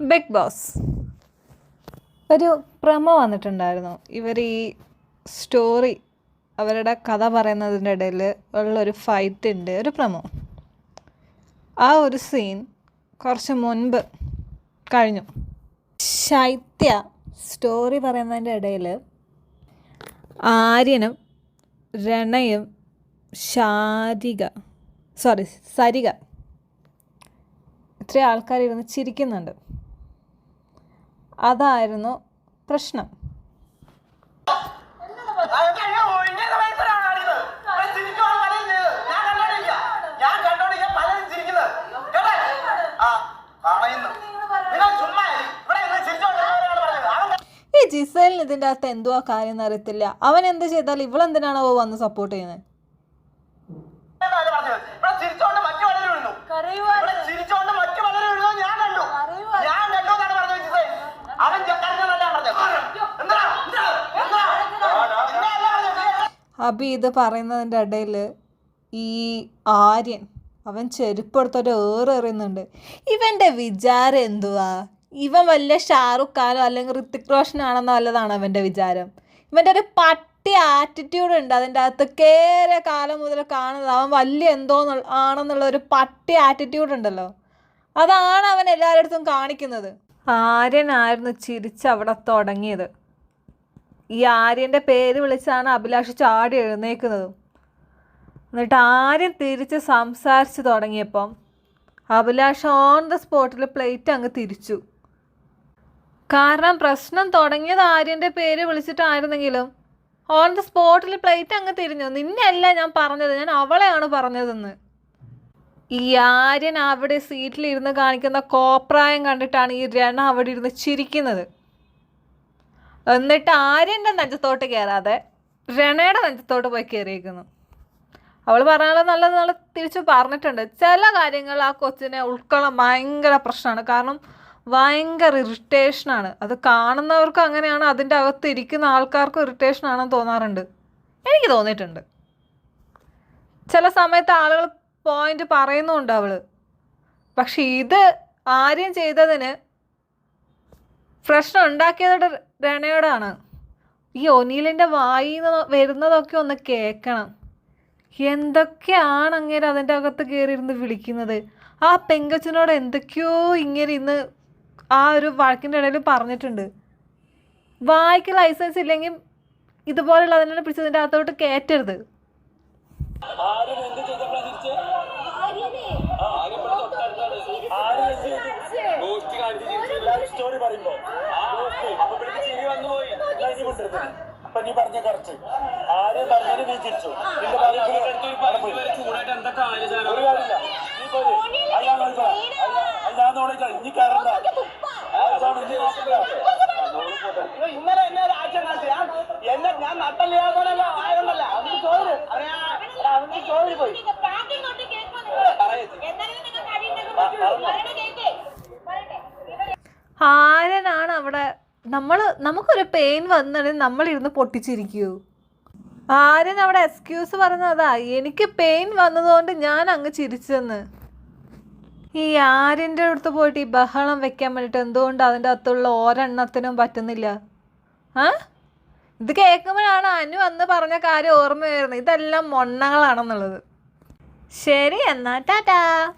Big boss. ഒരു promo വന്നിട്ടുണ്ടായിരുന്നു. ഇവർ ഈ സ്റ്റോറി അവരുടെ കഥ പറയുന്നതിന്റെ ഇടയിൽ ഉള്ളൊരു ഫൈറ്റ് ഉണ്ട്. ഒരു പ്രമോ. ആ ഒരു സീൻ കുറച്ച് മുൻപ് കഴിഞ്ഞു. ശൈത്യ സ്റ്റോറി പറയുന്നതിന്റെ ഇടയിൽ ആര്യനും രണയും ശാരിക സോറി സരിക ഇത്രയും ആൾക്കാർ ഇരുന്ന് ചിരിക്കുന്നുണ്ട്. അതായിരുന്നു പ്രശ്നം. ഈ ജിസേലിന് ഇതിന്റെ അകത്ത് എന്തുവാ കാര്യം എന്നറിയത്തില്ല. അവൻ എന്ത് ചെയ്താൽ ഇവളെന്തിനാണോ വന്ന് സപ്പോർട്ട് ചെയ്യുന്നത്? കണ്ടതാണ് പറഞ്ഞത്. ഇവിടെ ചിരിച്ചോണ്ട് മറ്റു പലരും വീഴുന്നു. ഇവിടെ ചിരിച്ചോണ്ട് മറ്റു പലരും വീഴുന്നു ഞാൻ കണ്ടു. ഞാൻ കണ്ടു എന്നാണ് പറഞ്ഞത് ജിസേൽ. അവൻ കരഞ്ഞതല്ല പറഞ്ഞത്. എന്താ? എന്താ? എന്താ? നിന്നെയല്ല പറഞ്ഞത്. അബി ഇത് പറയുന്നതിന്റെ ഇടയിൽ ഈ ആര്യൻ അവൻ ചെരുപ്പെടുത്തൊരു ഏറെറിയുന്നുണ്ട്. ഇവന്റെ വിചാരം എന്തുവാ? ഇവൻ വല്ല ഷാറുഖ് ഖാനോ അല്ലെങ്കിൽ ഋത്തിക് റോഷനാണെന്നോ വല്ലതാണ് അവന്റെ വിചാരം? ഇവന്റെ ഒരു പട്ടി ആറ്റിറ്റ്യൂഡ് ഉണ്ട് അതിന്റെ അകത്ത്. കേറെ കാലം മുതൽ കാണുന്നത് അവൻ വലിയ എന്തോ ആണെന്നുള്ള ഒരു പട്ടി ആറ്റിറ്റ്യൂഡ് ഉണ്ടല്ലോ. അതാണ് അവൻ എല്ലാവരുടെ അടുത്തും കാണിക്കുന്നത്. ആര്യനായിരുന്നു ചിരിച്ച് അവിടെ തുടങ്ങിയത്. ഈ ആര്യന്റെ പേര് വിളിച്ചാണ് അഭിലാഷ് ചാടി എഴുന്നേക്കുന്നതും. എന്നിട്ട് ആര്യൻ തിരിച്ച് സംസാരിച്ച് തുടങ്ങിയപ്പം അഭിലാഷ് ഓൺ ദ സ്പോട്ടിൽ പ്ലേറ്റ് അങ്ങ് തിരിച്ചു. കാരണം പ്രശ്നം തുടങ്ങിയത് ആര്യന്റെ പേര് വിളിച്ചിട്ടായിരുന്നെങ്കിലും ഓൺ ദ സ്പോട്ടിൽ പ്ലേറ്റ് അങ്ങ് തിരിഞ്ഞു. നിന്നെയല്ല ഞാൻ പറഞ്ഞത് ഞാൻ അവളെയാണ് പറഞ്ഞതെന്ന്. ഈ ആര്യൻ അവിടെ സീറ്റിലിരുന്ന് കാണിക്കുന്ന കോപ്രായം കണ്ടിട്ടാണ് ഈ രണ അവിടെ ഇരുന്ന് ചിരിക്കുന്നത്. എന്നിട്ട് ആര്യന്റെ നെഞ്ചത്തോട്ട് കയറാതെ രണയുടെ നെഞ്ചത്തോട്ട് പോയി കയറിയിരിക്കുന്നു അവൾ പറയാനുള്ളത് നല്ല നല്ല തിരിച്ചു പറഞ്ഞിട്ടുണ്ട്. ചില കാര്യങ്ങൾ ആ കൊച്ചിനെ ഉൾക്കൊള്ളാൻ ഭയങ്കര പ്രശ്നമാണ്. കാരണം ഭയങ്കര ഇറിറ്റേഷനാണ് അത് കാണുന്നവർക്ക് അങ്ങനെയാണ്. അതിന്റെ അകത്ത് ഇരിക്കുന്ന ആൾക്കാർക്കും ഇറിറ്റേഷൻ ആണെന്ന് തോന്നാറുണ്ട്. എനിക്ക് തോന്നിയിട്ടുണ്ട്. ചില സമയത്ത് ആളുകൾ പോയിന്റ് പറയുന്നുണ്ട് അവൾ പക്ഷെ ഇത് ആര്യം ചെയ്തതിന് പ്രശ്നം ഉണ്ടാക്കിയത് രണയോടാണ്. ഈ ഒനീലിന്റെ നിന്ന് വരുന്നതൊക്കെ ഒന്ന് കേൾക്കണം എന്തൊക്കെയാണ് അങ്ങനെ അതിന്റെ അകത്ത് കയറിയിരുന്ന് വിളിക്കുന്നത്? ആ പെങ്കച്ചനോട് എന്തൊക്കെയോ ഇങ്ങനെ ഇന്ന് ആ ഒരു വഴക്കിന്റെ ഇടയിൽ പറഞ്ഞിട്ടുണ്ട്. വായിക്ക് ലൈസൻസ് ഇല്ലെങ്കിൽ ഇതുപോലുള്ള അതിനെ പിടിച്ചതിന്റെ അകത്തോട്ട് കയറ്റരുത്. ആരും എന്ത് ചെയ്തപ്പോഴാ ചിരിച്ചേ? ആ, ആര്യം ഇവിടെ തൊട്ടടുത്താണ്. ആരും എന്ത് ചെയ്തു? ഗോഷ്ടി കാണിച്ച് ചിരിച്ചു. എല്ലാവരും സ്റ്റോറി പറയുമ്പോ ഗോഷ്ടി. അപ്പൊ ഇവിടേക്ക് ചിരി വന്നു പോയി കൊണ്ടിരുന്നത് അപ്പൊ നീ പറഞ്ഞ കറക്റ്റ് ആര് പറഞ്ഞതിന് നീ തിരിച്ചു. നിന്റെ ഒരു കാര്യമില്ല. നീ പോര്. ഇനി കയറണ്ട. ഇന്നലെ എന്നെ ഒരു ആക്ഷൻ കാണിച്ചു ഞാൻ എന്നെ ഞാൻ നട്ടല്ലാതല്ലോ ആയതുകൊണ്ടല്ല. അവന് ചോറ്. അവന് ചോദ്യം പോയി. ആരനാണ് അവിടെ നമ്മൾ നമുക്കൊരു പെയിൻ വന്നിട്ട് നമ്മളിരുന്ന് പൊട്ടിച്ചിരിക്കൂ. ആര്യൻ അവിടെ എക്സ്ക്യൂസ് പറഞ്ഞതാ എനിക്ക് പെയിൻ വന്നതുകൊണ്ട് ഞാൻ അങ്ങ് ചിരിച്ചെന്ന്. ഈ ആര്യന്റെ അടുത്ത് പോയിട്ട് ഈ ബഹളം വെക്കാൻ വേണ്ടിയിട്ട് എന്തുകൊണ്ട് അതിന്റെ അകത്തുള്ള ഒരെണ്ണത്തിനും പറ്റുന്നില്ല? ആ? ഇത് കേൾക്കുമ്പോഴാണ് അനു അന്ന് പറഞ്ഞ കാര്യം ഓർമ്മ വരുന്നത്. ഇതെല്ലാം മൊണ്ണകളാണെന്നുള്ളത്. ശരി എന്നാ ടാറ്റാ